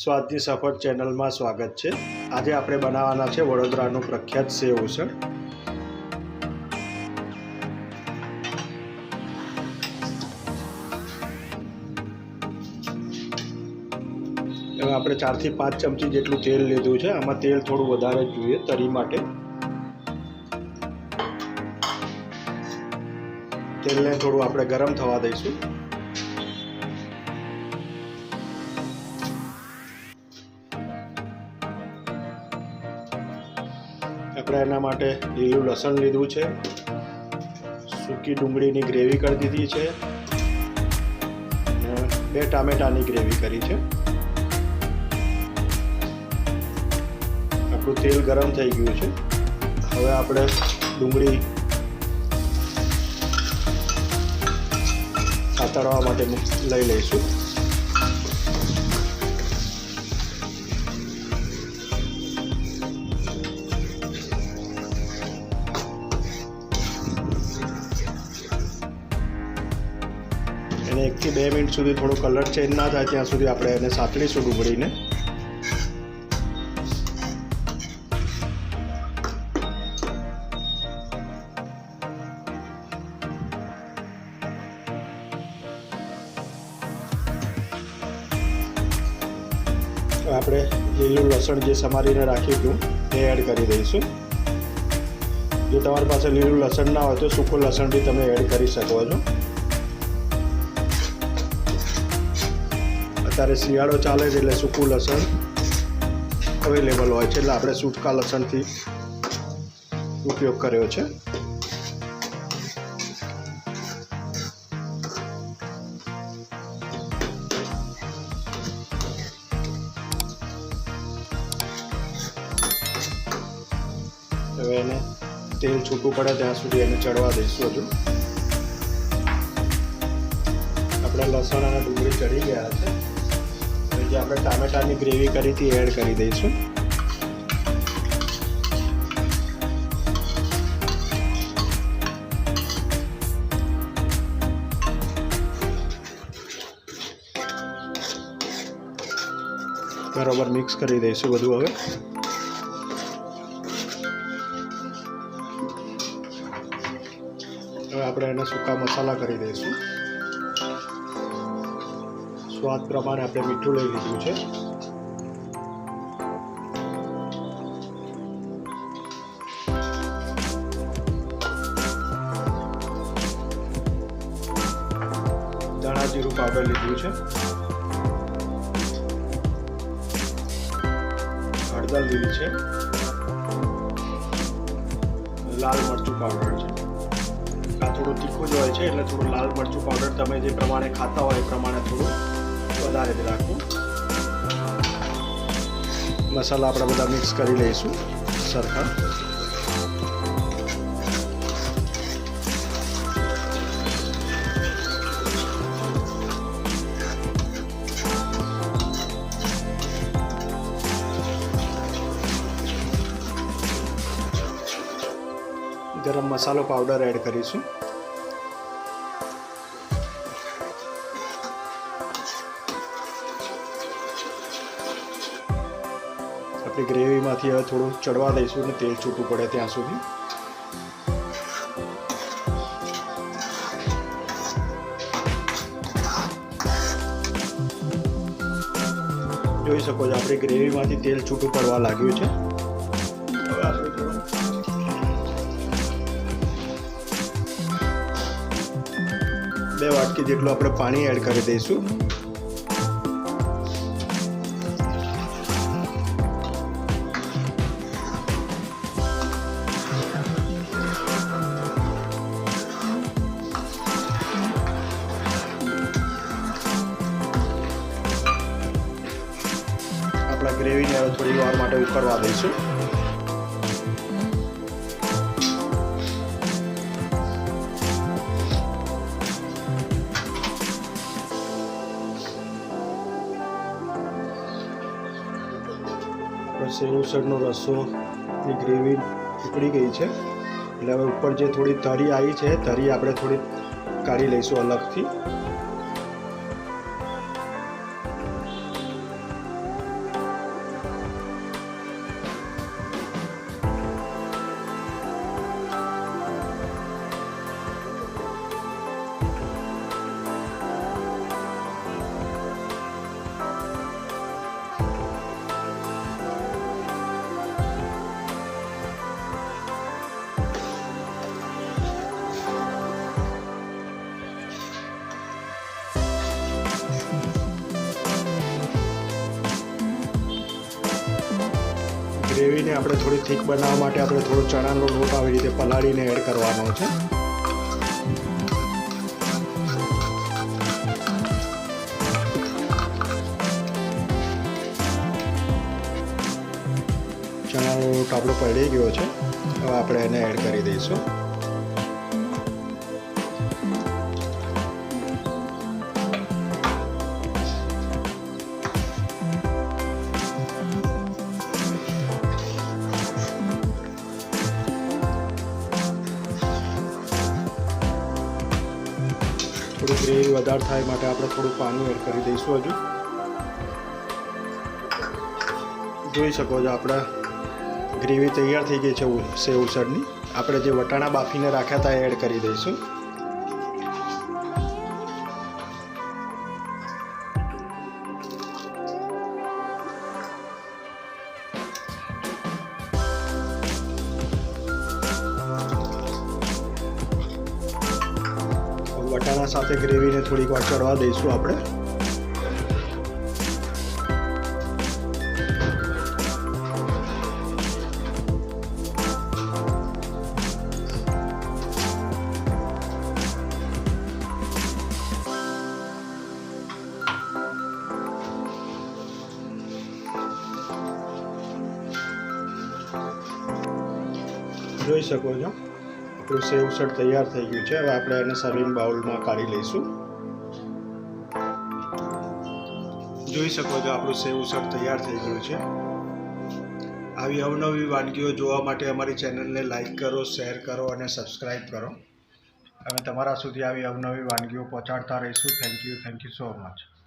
સ્વાદની સફર ચેનલમાં સ્વાગત છે. આજે આપણે બનાવવાના છે વડોદરાનું પ્રખ્યાત સેવ ઉસળ એમાં આપણે ચારથી પાંચ ચમચી જેટલું તેલ લીધું છે. આમાં તેલ થોડું વધારે જોઈએ, તરી માટે. તેલને થોડું આપણે ગરમ થવા દઈશું. આપણે એના માટે લીલું લસણ લીધું છે. સૂકી ડુંગળીની ગ્રેવી કરી દીધી છે. બે ટામેટાની ગ્રેવી કરી છે. આપણું તેલ ગરમ થઈ ગયું છે. હવે આપણે ડુંગળી સાતળવા માટે લઈ લઈશું. એકથી બે મિનિટ સુધી થોડો કલર ચેન્જ ના થાય ત્યાં સુધી આપણે એને સાતળીશું ડુંગળીને. આપણે લીલું લસણ જે સમારીને રાખ્યું હતું, એ એડ કરી દઈશું. જો તમારી પાસે લીલું લસણ ના હોય તો સૂકું લસણ બી તમે એડ કરી શકો છો. અત્યારે શિયાળો ચાલે છે એટલે સૂકું લસણ અવેલેબલ હોય છે એટલે આપણે સૂકા લસણથી ઉપયોગ કર્યો છે. હવે એને તેલ છૂટું પડે ત્યાં સુધી એને ચડવા દઈશું હજુ. આપણે લસણ અને ડુંગળી ચડી ગયા છે. જે આપણે ટામેટાની ગ્રેવી કરી હતી, એડ કરી દઈશું. બરોબર મિક્સ કરી દઈશું બધું હવે. હવે આપણે એને સૂકા મસાલા કરી દઈશું. સ્વાદ પ્રમાણે આપણે મીઠું લઈ લીધું છે. ધાણા જીરું પાવડર લીધું છે. હળદર લીધી છે. લાલ મરચું પાવડર છે. આ થોડું તીખું જ હોય છે, એટલે થોડું લાલ મરચું પાવડર તમે જે પ્રમાણે ખાતા હોય એ પ્રમાણે થોડું વધારે જ રાખવું મસાલા આપણે બધા મિક્સ કરી લઈશું સરખા. ગરમ મસાલો પાવડર એડ કરીશું. ગ્રેવીમાંથી હવે થોડું ચડવા દઈશું અને તેલ છૂટું પડે ત્યાં સુધી. જોઈ શકો છો, આપણી ગ્રેવીમાંથી તેલ છૂટું પડવા લાગ્યું છે. હવે આપણે થોડું બે વાટકી જેટલું આપણે પાણી એડ કરી દઈશું. થોડી વાર માટે ઉકળવા દઈશું. સેવસળનો રસો ની ગ્રેવી ઉકળી ગઈ છે. એટલે હવે ઉપર જે થોડી તરી આવી છે, તરી આપણે થોડી કાઢી લઈશું અલગથી. ગ્રેવીને આપણે થોડી થીક બનાવવા માટે આપણે થોડો ચણાનો લોટ આવી રીતે પલાળીને એડ કરવાનો છે. ચણાનો લોટ આપણો પડી ગયો છે. હવે આપણે એને એડ કરી દઈશું. ગ્રેવી વધારે થાય માટે આપણે થોડું પાણી એડ કરી દઈશું હજુ. જોઈ શકો છો આપણા ગ્રેવી તૈયાર થઈ ગઈ છે સેવ ઉસળની. આપણે જે વટાણા બાફીને રાખ્યા હતા એડ કરી દઈશું. સાથે ગ્રેવીને થોડીક વાર ચડવા દઈશું આપણે જોઈ શકો છો આપણું સેવ ઉસળ તૈયાર થઈ ગયું છે. હવે આપણે એને સર્વિંગ બાઉલમાં કાઢી લઈશું. જોઈ શકો છો, આપણું સેવ ઉસળ તૈયાર થઈ ગયું છે. આવી અવનવી વાનગીઓ જોવા માટે અમારી ચેનલને લાઇક કરો, શેર કરો અને સબસ્ક્રાઈબ કરો. અમે તમારા સુધી આવી અવનવી વાનગીઓ પહોંચાડતા રહીશું. Thank you thank you so much